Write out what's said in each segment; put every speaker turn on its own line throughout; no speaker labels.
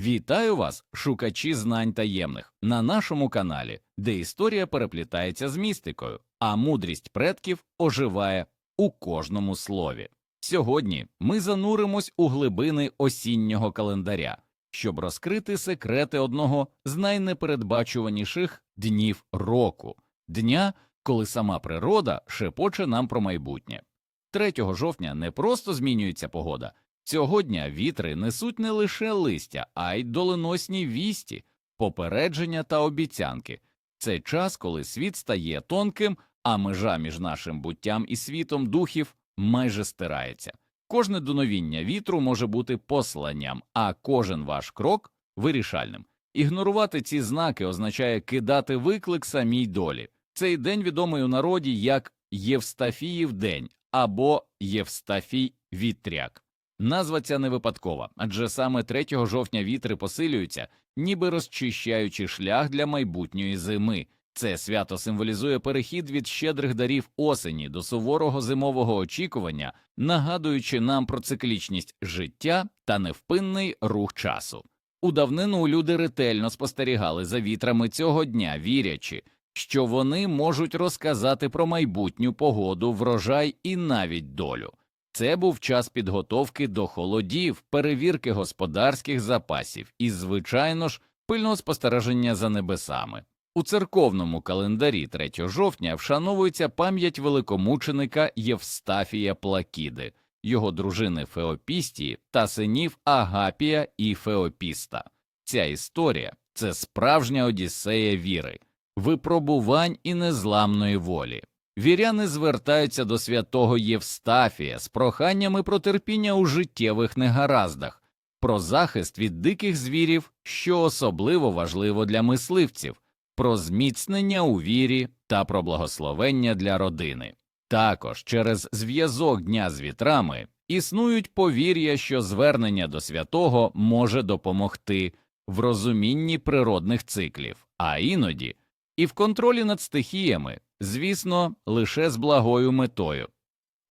Вітаю вас, шукачі знань таємних, на нашому каналі, де історія переплітається з містикою, а мудрість предків оживає у кожному слові. Сьогодні ми зануримось у глибини осіннього календаря, щоб розкрити секрети одного з найнепередбачуваніших днів року дня, коли сама природа шепоче нам про майбутнє. 3 жовтня не просто змінюється погода. Цього дня вітри несуть не лише листя, а й доленосні вісті, попередження та обіцянки. Це час, коли світ стає тонким, а межа між нашим буттям і світом духів майже стирається. Кожне дуновіння вітру може бути посланням, а кожен ваш крок вирішальним. Ігнорувати ці знаки означає кидати виклик самій долі. Цей день відомий у народі як Євстафіїв день або Євстафій вітряк. Назва ця не випадкова, адже саме 3 жовтня вітри посилюються, ніби розчищаючи шлях для майбутньої зими. Це свято символізує перехід від щедрих дарів осені до суворого зимового очікування, нагадуючи нам про циклічність життя та невпинний рух часу. У давнину люди ретельно спостерігали за вітрами цього дня, вірячи, що вони можуть розказати про майбутню погоду, врожай і навіть долю. Це був час підготовки до холодів, перевірки господарських запасів і, звичайно ж, пильного спостереження за небесами. У церковному календарі 3 жовтня вшановується пам'ять великомученика Євстафія Плакіди, його дружини Феопістії та синів Агапія і Феопіста. Ця історія це справжня одіссея віри, випробувань і незламної волі. Віряни звертаються до святого Євстафія з проханнями про терпіння у життєвих негараздах, про захист від диких звірів, що особливо важливо для мисливців, про зміцнення у вірі та про благословення для родини. Також через зв'язок дня з вітрами існують повір'я, що звернення до святого може допомогти в розумінні природних циклів, а іноді і в контролі над стихіями, звісно, лише з благою метою.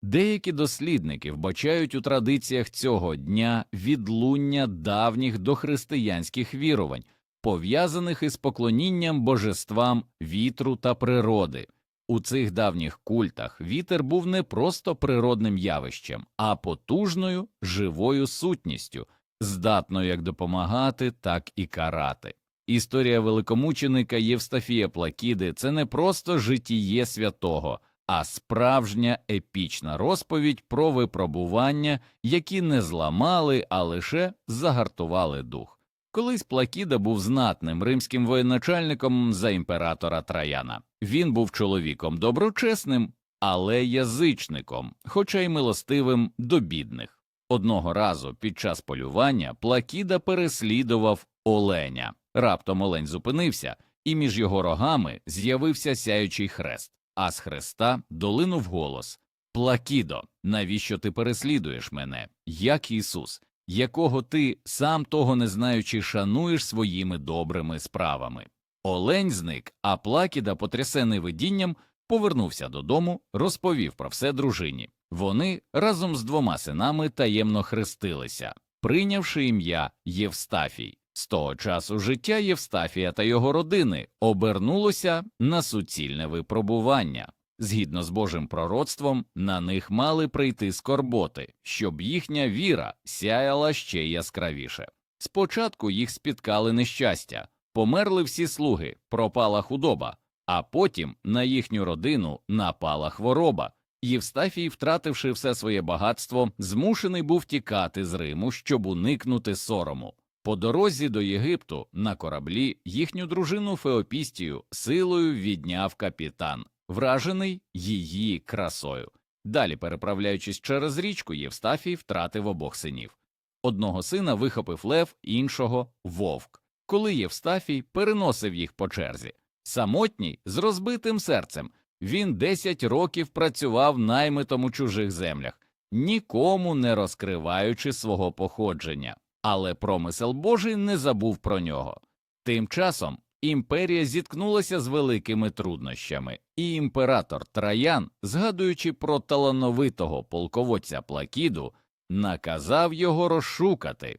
Деякі дослідники вбачають у традиціях цього дня відлуння давніх дохристиянських вірувань, пов'язаних із поклонінням божествам вітру та природи. У цих давніх культах вітер був не просто природним явищем, а потужною живою сутністю, здатною як допомагати, так і карати. Історія великомученика Євстафія Плакіди це не просто житіє святого, а справжня епічна розповідь про випробування, які не зламали, а лише загартували дух. Колись Плакіда був знатним римським воєначальником за імператора Траяна. Він був чоловіком доброчесним, але язичником, хоча й милостивим до бідних. Одного разу під час полювання Плакіда переслідував оленя. Раптом олень зупинився, і між його рогами з'явився сяючий хрест, а з хреста долинув голос Плакідо, навіщо ти переслідуєш мене, як Ісус, якого ти, сам того не знаючи, шануєш своїми добрими справами? Олень зник, а Плакіда, потрясений видінням, повернувся додому, розповів про все дружині. Вони разом з двома синами таємно хрестилися, прийнявши ім'я Євстафій. З того часу життя Євстафія та його родини обернулося на суцільне випробування. Згідно з Божим пророцтвом, на них мали прийти скорботи, щоб їхня віра сяяла ще яскравіше. Спочатку їх спіткали нещастя, померли всі слуги, пропала худоба, а потім на їхню родину напала хвороба. Євстафій, втративши все своє багатство, змушений був тікати з Риму, щоб уникнути сорому. По дорозі до Єгипту на кораблі їхню дружину Феопістію силою відняв капітан, вражений її красою. Далі, переправляючись через річку, Євстафій втратив обох синів. Одного сина вихопив лев, іншого вовк. Коли Євстафій переносив їх по черзі, самотній з розбитим серцем, він десять років працював наймитом у чужих землях, нікому не розкриваючи свого походження. Але промисел Божий не забув про нього. Тим часом імперія зіткнулася з великими труднощами, і імператор Траян, згадуючи про талановитого полководця Плакіду, наказав його розшукати.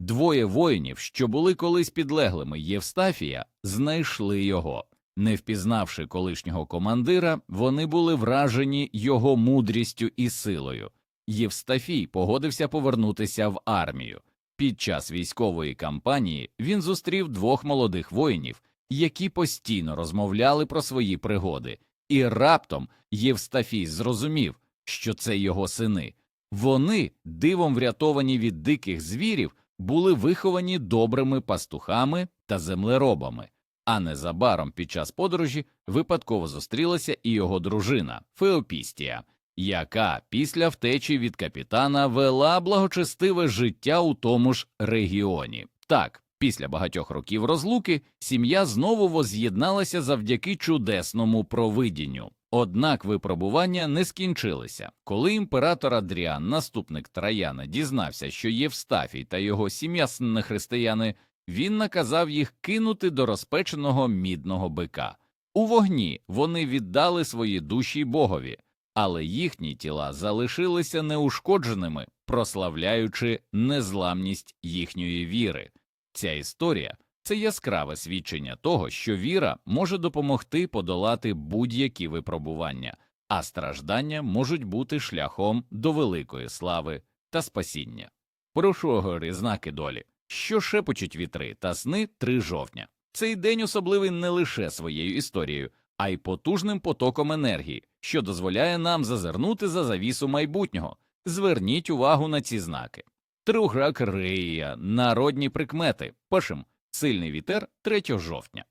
Двоє воїнів, що були колись підлеглими Євстафія, знайшли його. Не впізнавши колишнього командира, вони були вражені його мудрістю і силою. Євстафій погодився повернутися в армію. Під час військової кампанії він зустрів двох молодих воїнів, які постійно розмовляли про свої пригоди, і раптом Євстафій зрозумів, що це його сини. Вони, дивом врятовані від диких звірів, були виховані добрими пастухами та землеробами. А незабаром під час подорожі випадково зустрілася і його дружина Феопістія, яка після втечі від капітана вела благочестиве життя у тому ж регіоні. Так, після багатьох років розлуки сім'я знову воз'єдналася завдяки чудесному провидінню. Однак випробування не скінчилися. Коли імператор Адріан, наступник Траяна, дізнався, що Євстафій та його сім'я християни, він наказав їх кинути до розпеченого мідного бика. У вогні вони віддали свої душі Богові, але їхні тіла залишилися неушкодженими, прославляючи незламність їхньої віри. Ця історія це яскраве свідчення того, що віра може допомогти подолати будь-які випробування, а страждання можуть бути шляхом до великої слави та спасіння. Прошу гори знаки долі, що шепочуть вітри та сни 3 жовтня. Цей день особливий не лише своєю історією, а й потужним потоком енергії, що дозволяє нам зазирнути за завісу майбутнього. Зверніть увагу на ці знаки. Тругра Крия, народні прикмети. Першим сильний вітер 3 жовтня.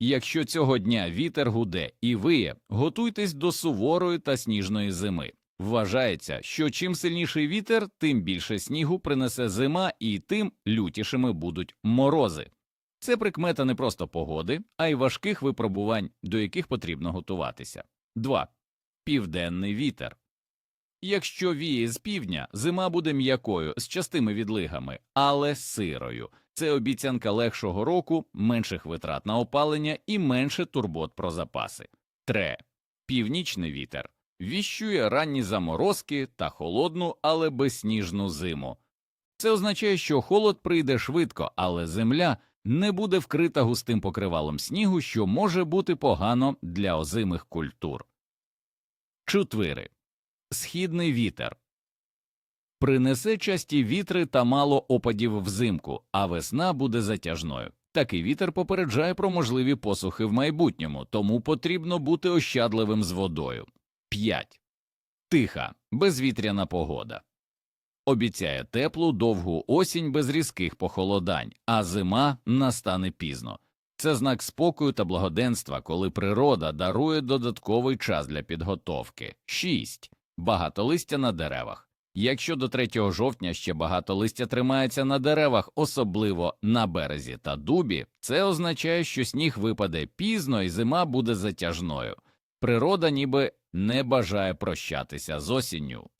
Якщо цього дня вітер гуде і виє, готуйтесь до суворої та сніжної зими. Вважається, що чим сильніший вітер, тим більше снігу принесе зима і тим лютішими будуть морози. Це прикмета не просто погоди, а й важких випробувань, до яких потрібно готуватися. 2. Південний вітер. Якщо віє з півдня, зима буде м'якою з частими відлигами, але сирою. Це обіцянка легшого року, менших витрат на опалення і менше турбот про запаси. Тре. Північний вітер віщує ранні заморозки та холодну, але безсніжну зиму. Це означає, що холод прийде швидко, але земля не буде вкрита густим покривалом снігу, що може бути погано для озимих культур. Чотири. Східний вітер принесе часті вітри та мало опадів взимку, а весна буде затяжною. Такий вітер попереджає про можливі посухи в майбутньому, тому потрібно бути ощадливим з водою. 5. Тиха, безвітряна погода. Обіцяє теплу довгу осінь без різких похолодань, а зима настане пізно. Це знак спокою та благоденства, коли природа дарує додатковий час для підготовки. 6. Багато листя на деревах. Якщо до 3 жовтня ще багато листя тримається на деревах, особливо на березі та дубі, це означає, що сніг випаде пізно і зима буде затяжною. Природа ніби не бажає прощатися з осінню.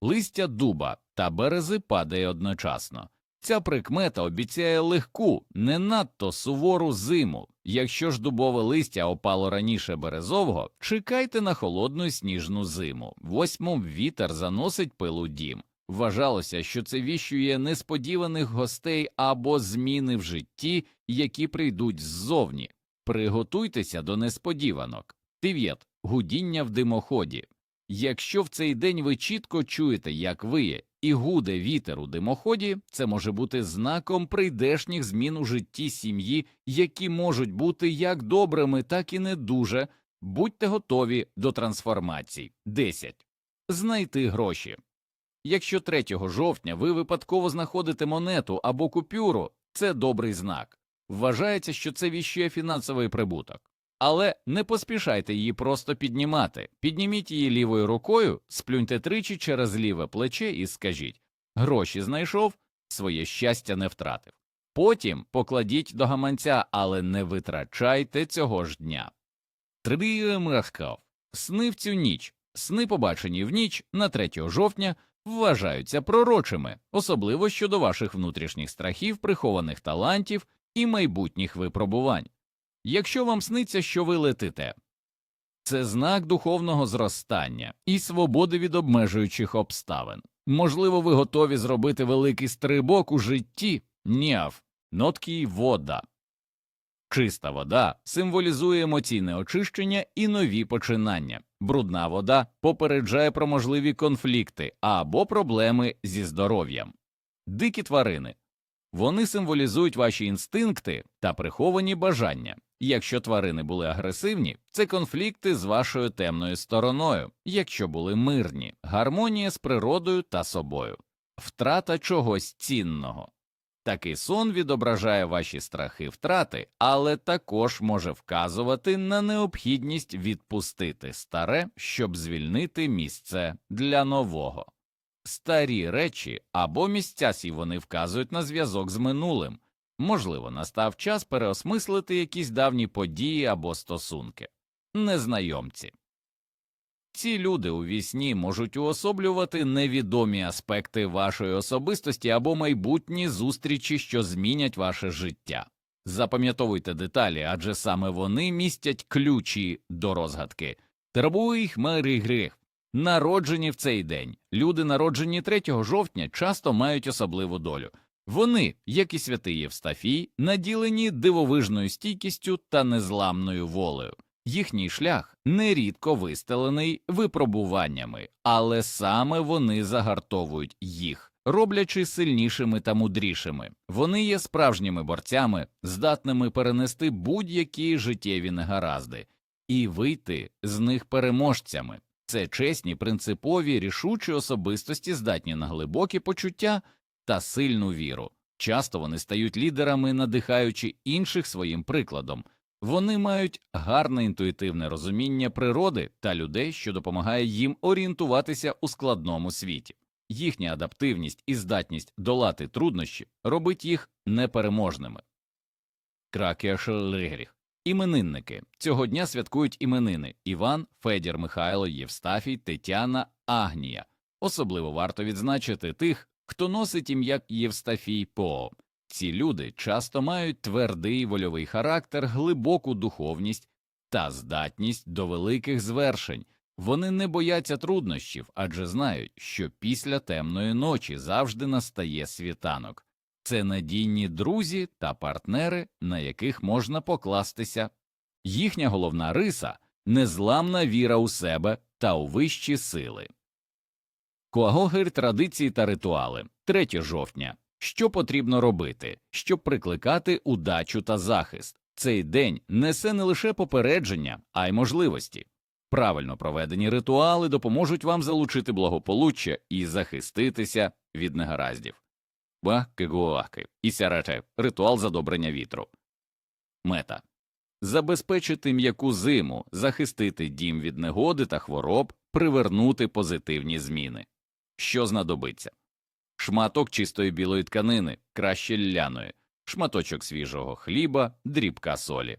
Листя дуба та берези падає одночасно. Ця прикмета обіцяє легку, не надто сувору зиму. Якщо ж дубове листя опало раніше березового, чекайте на холодну сніжну зиму. Восьмом вітер заносить пил у дім. Вважалося, що це віщує несподіваних гостей або зміни в житті, які прийдуть ззовні. Приготуйтеся до несподіванок. Дев'ят гудіння в димоході. Якщо в цей день ви чітко чуєте, як виє, і гуде вітер у димоході, це може бути знаком прийдешніх змін у житті сім'ї, які можуть бути як добрими, так і не дуже. Будьте готові до трансформацій. 10. Знайти гроші. Якщо 3 жовтня ви випадково знаходите монету або купюру, це добрий знак. Вважається, що це віщує фінансовий прибуток. Але не поспішайте її просто піднімати. Підніміть її лівою рукою, сплюньте тричі через ліве плече і скажіть гроші знайшов, своє щастя не втратив. Потім покладіть до гаманця, але не витрачайте цього ж дня. Тридимрахкав. Сни в цю ніч. Сни, побачені в ніч на 3 жовтня, вважаються пророчими, особливо щодо ваших внутрішніх страхів, прихованих талантів і майбутніх випробувань. Якщо вам сниться, що ви летите, це знак духовного зростання і свободи від обмежуючих обставин. Можливо, ви готові зробити великий стрибок у житті? Ніав, ноткі вода. Чиста вода символізує емоційне очищення і нові починання. Брудна вода попереджає про можливі конфлікти або проблеми зі здоров'ям. Дикі тварини вони символізують ваші інстинкти та приховані бажання. Якщо тварини були агресивні, це конфлікти з вашою темною стороною, якщо були мирні, гармонія з природою та собою, втрата чогось цінного. Такий сон відображає ваші страхи втрати, але також може вказувати на необхідність відпустити старе, щоб звільнити місце для нового. Старі речі або місця сі вони вказують на зв'язок з минулим. Можливо, настав час переосмислити якісь давні події або стосунки. Незнайомці. Ці люди у вісні можуть уособлювати невідомі аспекти вашої особистості або майбутні зустрічі, що змінять ваше життя. Запам'ятовуйте деталі, адже саме вони містять ключі до розгадки. Тербуй хмари гріх. Народжені в цей день. Люди, народжені 3 жовтня, часто мають особливу долю. Вони, як і святий Євстафій, наділені дивовижною стійкістю та незламною волею. Їхній шлях нерідко вистелений випробуваннями, але саме вони загартовують їх, роблячи сильнішими та мудрішими. Вони є справжніми борцями, здатними перенести будь-які життєві негаразди і вийти з них переможцями. Це чесні, принципові, рішучі особистості, здатні на глибокі почуття та сильну віру. Часто вони стають лідерами, надихаючи інших своїм прикладом. Вони мають гарне інтуїтивне розуміння природи та людей, що допомагає їм орієнтуватися у складному світі. Їхня адаптивність і здатність долати труднощі робить їх непереможними. Кракешелигріх. Іменинники цього дня святкують іменини Іван, Федір, Михайло, Євстафій, Тетяна, Агнія. Особливо варто відзначити тих, хто носить ім'я Євстафій По. Ці люди часто мають твердий вольовий характер, глибоку духовність та здатність до великих звершень. Вони не бояться труднощів, адже знають, що після темної ночі завжди настає світанок. Це надійні друзі та партнери, на яких можна покластися. Їхня головна риса незламна віра у себе та у вищі сили. Куагогир традиції та ритуали 3 жовтня. Що потрібно робити, щоб прикликати удачу та захист? Цей день несе не лише попередження, а й можливості. Правильно проведені ритуали допоможуть вам залучити благополуччя і захиститися від негараздів. Бакегуаки і сярете ритуал задобрення вітру. Мета забезпечити м'яку зиму, захистити дім від негоди та хвороб, привернути позитивні зміни. Що знадобиться? Шматок чистої білої тканини, краще ляної, шматочок свіжого хліба, дрібка солі.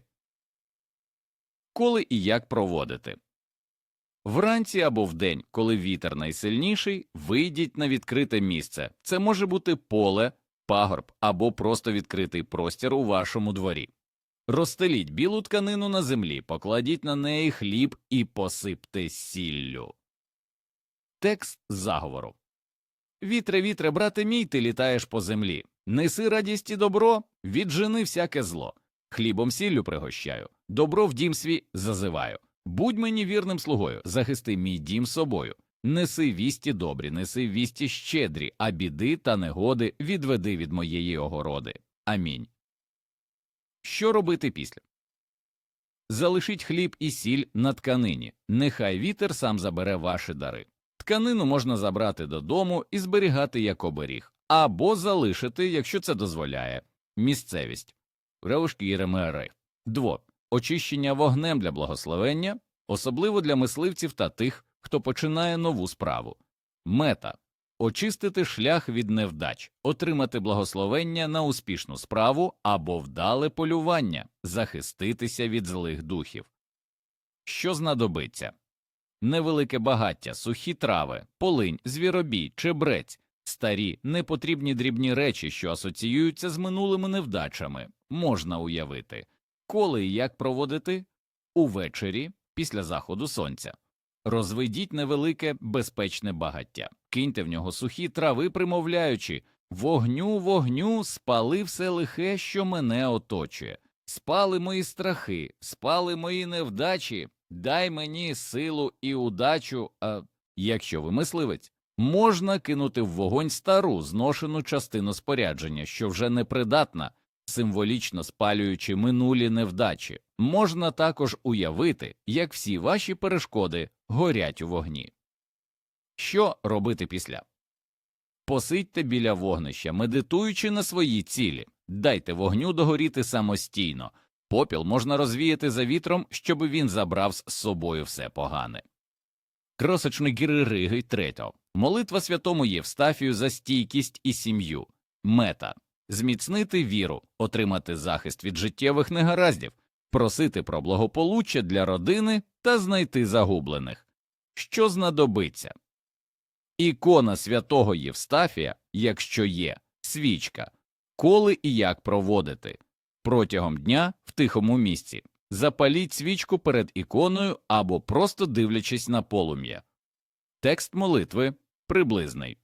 Коли і як проводити Вранці або вдень, коли вітер найсильніший, вийдіть на відкрите місце. Це може бути поле, пагорб або просто відкритий простір у вашому дворі. Розстеліть білу тканину на землі, покладіть на неї хліб і посипте сіллю. Текст заговору Вітре, вітре, брате мій, ти літаєш по землі. Неси радість і добро, віджени всяке зло. Хлібом сіллю пригощаю, добро в дім свій зазиваю. Будь мені вірним слугою, захисти мій дім собою. Неси вісті добрі, неси вісті щедрі, а біди та негоди відведи від моєї огороди. Амінь. Що робити після? Залишіть хліб і сіль на тканині. Нехай вітер сам забере ваші дари. Тканину можна забрати додому і зберігати як оберіг, або залишити, якщо це дозволяє, місцевість. Реушкіремери. Дво. Очищення вогнем для благословення, особливо для мисливців та тих, хто починає нову справу. Мета очистити шлях від невдач, отримати благословення на успішну справу або вдале полювання, захиститися від злих духів. Що знадобиться? Невелике багаття, сухі трави, полинь, звіробій, чебрець, старі, непотрібні дрібні речі, що асоціюються з минулими невдачами, можна уявити. Коли і як проводити? Увечері, після заходу сонця. розведіть невелике безпечне багаття, киньте в нього сухі трави, примовляючи вогню, вогню, спали все лихе, що мене оточує. Спали мої страхи, спали мої невдачі, дай мені силу і удачу. А якщо ви мисливець, можна кинути в вогонь стару зношену частину спорядження, що вже непридатна, символічно спалюючи минулі невдачі. Можна також уявити, як всі ваші перешкоди горять у вогні. Що робити після? Посидьте біля вогнища, медитуючи на свої цілі, дайте вогню догоріти самостійно. Попіл можна розвіяти за вітром, щоб він забрав з собою все погане. Кросочник Гіририги третьо. Молитва святому Євстафію за стійкість і сім'ю. Мета зміцнити віру, отримати захист від життєвих негараздів, просити про благополуччя для родини та знайти загублених. Що знадобиться? Ікона святого Євстафія, якщо є, свічка, коли і як проводити. Протягом дня тихому місці запаліть свічку перед іконою або просто дивлячись на полум'я. Текст молитви приблизний.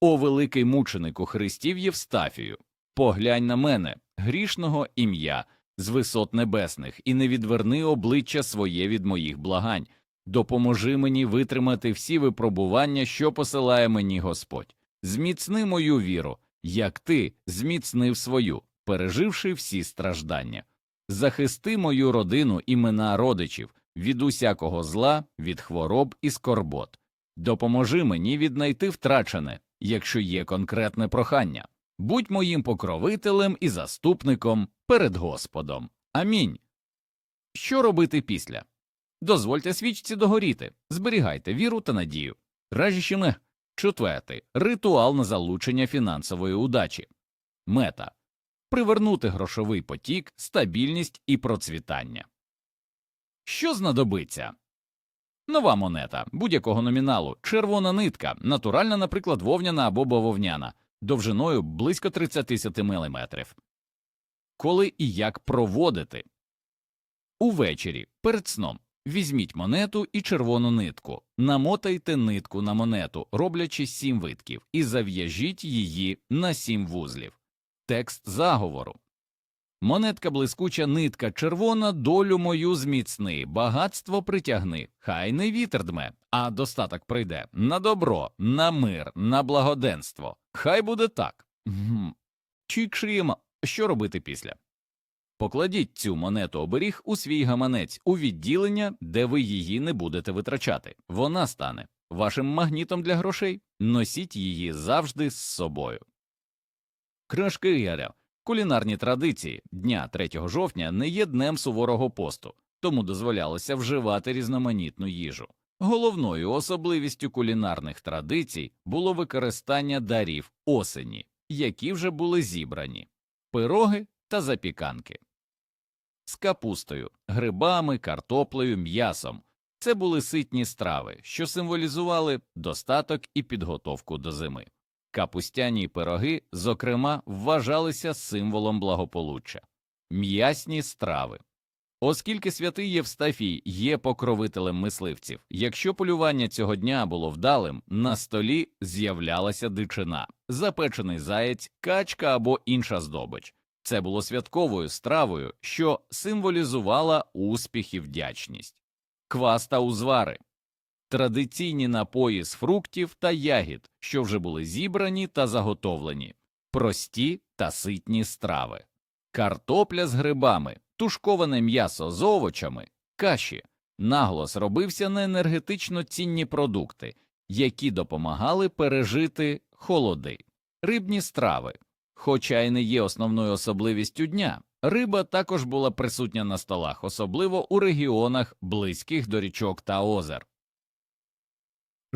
О великий мученику Христів Євстафію, поглянь на мене, грішного ім'я, з висот небесних, і не відверни обличчя своє від моїх благань. Допоможи мені витримати всі випробування, що посилає мені Господь. Зміцни мою віру, як ти зміцнив свою, переживши всі страждання. Захисти мою родину імена родичів від усякого зла, від хвороб і скорбот. Допоможи мені віднайти втрачене, якщо є конкретне прохання. Будь моїм покровителем і заступником перед Господом. Амінь. Що робити після? Дозвольте свічці догоріти, зберігайте віру та надію. Ражіщиме четвертий ритуал на залучення фінансової удачі. Мета привернути грошовий потік, стабільність і процвітання. Що знадобиться? Нова монета будь-якого номіналу, червона нитка, натуральна, наприклад, вовняна або бавовняна, довжиною близько 30 см. Коли і як проводити? Увечері перед сном візьміть монету і червону нитку, намотайте нитку на монету, роблячи сім витків, і зав'яжіть її на сім вузлів. Текст заговору. Монетка блискуча нитка червона, долю мою зміцни, багатство притягни, хай не вітер дме, а достаток прийде на добро, на мир, на благоденство. Хай буде так. Гм. Що робити після? Покладіть цю монету оберіг у свій гаманець у відділення, де ви її не будете витрачати. Вона стане вашим магнітом для грошей. Носіть її завжди з собою. Крашки Яря. Кулінарні традиції дня 3 жовтня не є днем суворого посту, тому дозволялося вживати різноманітну їжу. Головною особливістю кулінарних традицій було використання дарів осені, які вже були зібрані, пироги та запіканки. З капустою, грибами, картоплею, м'ясом. Це були ситні страви, що символізували достаток і підготовку до зими. Капустяні пироги, зокрема, вважалися символом благополуччя, м'ясні страви. Оскільки святий Євстафій є покровителем мисливців, якщо полювання цього дня було вдалим, на столі з'являлася дичина, запечений заєць, качка або інша здобич. Це було святковою стравою, що символізувала успіх і вдячність. Квас та узвари традиційні напої з фруктів та ягід, що вже були зібрані та заготовлені, прості та ситні страви, картопля з грибами, тушковане м'ясо з овочами, каші. Наголос робився на енергетично цінні продукти, які допомагали пережити холоди, рибні страви. Хоча й не є основною особливістю дня, риба також була присутня на столах, особливо у регіонах, близьких до річок та озер.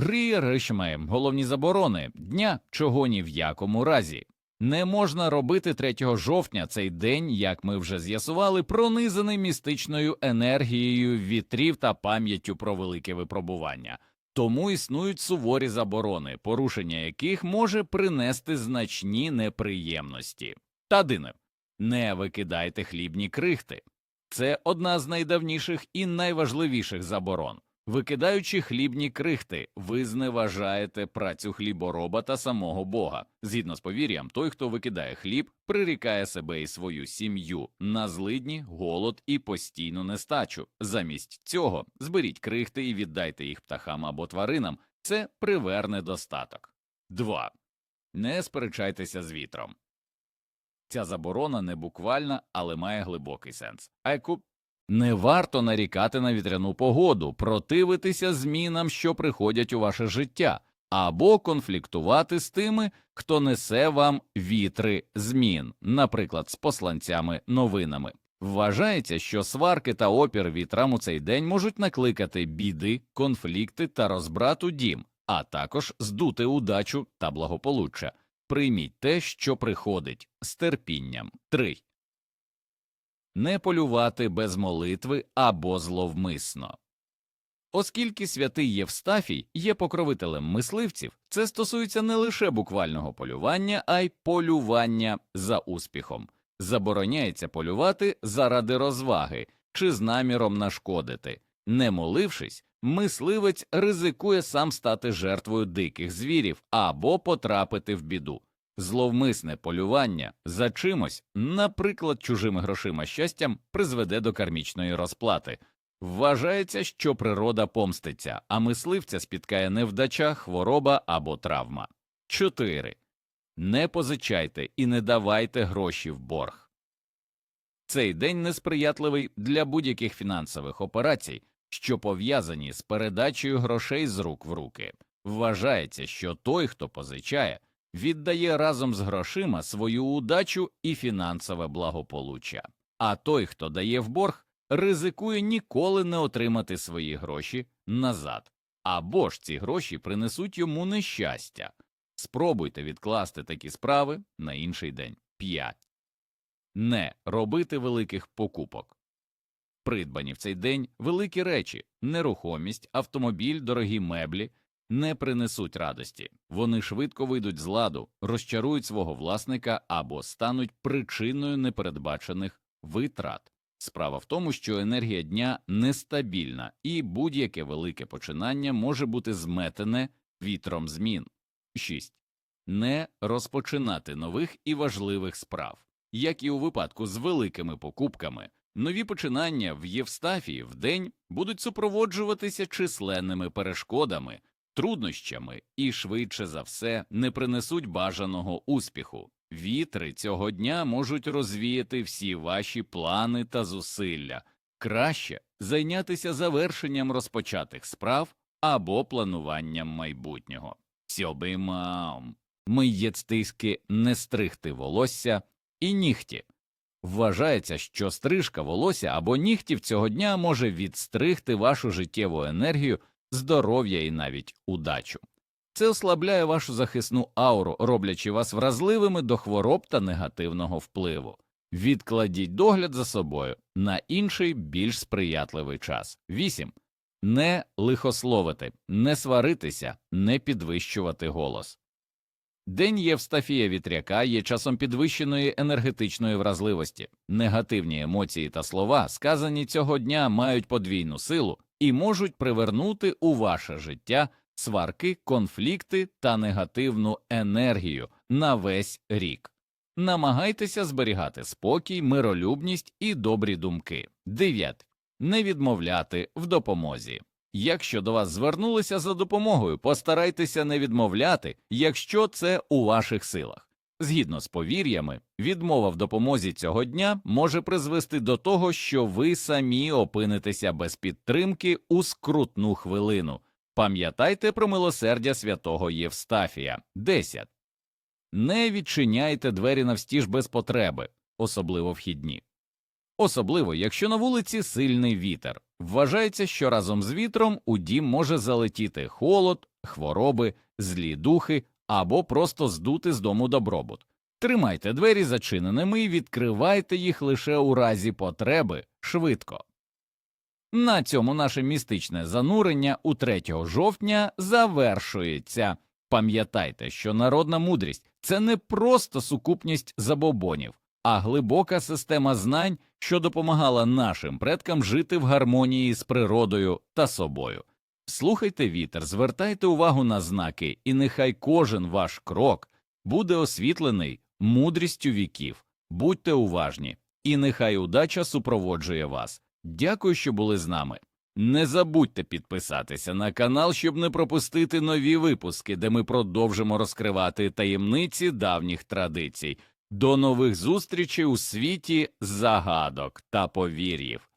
Рішме головні заборони дня, чого ні в якому разі. Не можна робити 3 жовтня цей день, як ми вже з'ясували, пронизаний містичною енергією вітрів та пам'яттю про велике випробування. Тому існують суворі заборони, порушення яких може принести значні неприємності. Тадине, не викидайте хлібні крихти. Це одна з найдавніших і найважливіших заборон. Викидаючи хлібні крихти, ви зневажаєте працю хлібороба та самого Бога. Згідно з повір'ям, той, хто викидає хліб, прирікає себе і свою сім'ю на злидні, голод і постійну нестачу. Замість цього зберіть крихти і віддайте їх птахам або тваринам. Це приверне достаток. 2. Не сперечайтеся з вітром. Ця заборона не буквальна, але має глибокий сенс. Айку не варто нарікати на вітряну погоду, противитися змінам, що приходять у ваше життя, або конфліктувати з тими, хто несе вам вітри змін, наприклад, з посланцями новинами. Вважається, що сварки та опір вітрам у цей день можуть накликати біди, конфлікти та розбрат у дім, а також здути удачу та благополуччя. Прийміть те, що приходить з терпінням. 3. Не полювати без молитви або зловмисно. Оскільки святий Євстафій є покровителем мисливців, це стосується не лише буквального полювання, а й полювання за успіхом. Забороняється полювати заради розваги чи з наміром нашкодити. Не молившись, мисливець ризикує сам стати жертвою диких звірів або потрапити в біду. Зловмисне полювання за чимось, наприклад, чужими грошима щастям, призведе до кармічної розплати. Вважається, що природа помститься, а мисливця спіткає невдача, хвороба або травма. 4. Не позичайте і не давайте гроші в борг. Цей день несприятливий для будь-яких фінансових операцій, що пов'язані з передачею грошей з рук в руки. Вважається, що той, хто позичає, віддає разом з грошима свою удачу і фінансове благополуччя, а той, хто дає в борг, ризикує ніколи не отримати свої гроші назад, або ж ці гроші принесуть йому нещастя. Спробуйте відкласти такі справи на інший день. 5. Не робити великих покупок. Придбані в цей день великі речі, нерухомість, автомобіль, дорогі меблі не принесуть радості. Вони швидко вийдуть з ладу, розчарують свого власника або стануть причиною непередбачених витрат. Справа в тому, що енергія дня нестабільна, і будь-яке велике починання може бути зметене вітром змін. 6. Не розпочинати нових і важливих справ. Як і у випадку з великими покупками, нові починання в Євстафії в день будуть супроводжуватися численними перешкодами, труднощами і, швидше за все, не принесуть бажаного успіху. Вітри цього дня можуть розвіяти всі ваші плани та зусилля. Краще зайнятися завершенням розпочатих справ або плануванням майбутнього. Сьобимам. Миє стиски не стригти волосся і нігті. Вважається, що стрижка волосся або нігтів цього дня може відстригти вашу життєву енергію, здоров'я і навіть удачу. Це ослабляє вашу захисну ауру, роблячи вас вразливими до хвороб та негативного впливу. Відкладіть догляд за собою на інший більш сприятливий час. 8. Не лихословити, не сваритися, не підвищувати голос. День Євстафія Вітряка є часом підвищеної енергетичної вразливості. Негативні емоції та слова, сказані цього дня, мають подвійну силу і можуть привернути у ваше життя сварки, конфлікти та негативну енергію на весь рік. Намагайтеся зберігати спокій, миролюбність і добрі думки. 9. Не відмовляти в допомозі. Якщо до вас звернулися за допомогою, постарайтеся не відмовляти, якщо це у ваших силах. Згідно з повір'ями, відмова в допомозі цього дня може призвести до того, що ви самі опинитеся без підтримки у скрутну хвилину. Пам'ятайте про милосердя святого Євстафія. 10. Не відчиняйте двері навстіж без потреби, особливо вхідні. Особливо, якщо на вулиці сильний вітер. Вважається, що разом з вітром у дім може залетіти холод, хвороби, злі духи або просто здути з дому добробут. Тримайте двері зачиненими і відкривайте їх лише у разі потреби швидко. На цьому наше містичне занурення у 3 жовтня завершується. Пам'ятайте, що народна мудрість це не просто сукупність забобонів, а глибока система знань, що допомагала нашим предкам жити в гармонії з природою та собою. Слухайте вітер, звертайте увагу на знаки, і нехай кожен ваш крок буде освітлений мудрістю віків. Будьте уважні, і нехай удача супроводжує вас. Дякую, що були з нами. Не забудьте підписатися на канал, щоб не пропустити нові випуски, де ми продовжимо розкривати таємниці давніх традицій. До нових зустрічей у світі загадок та повір'їв.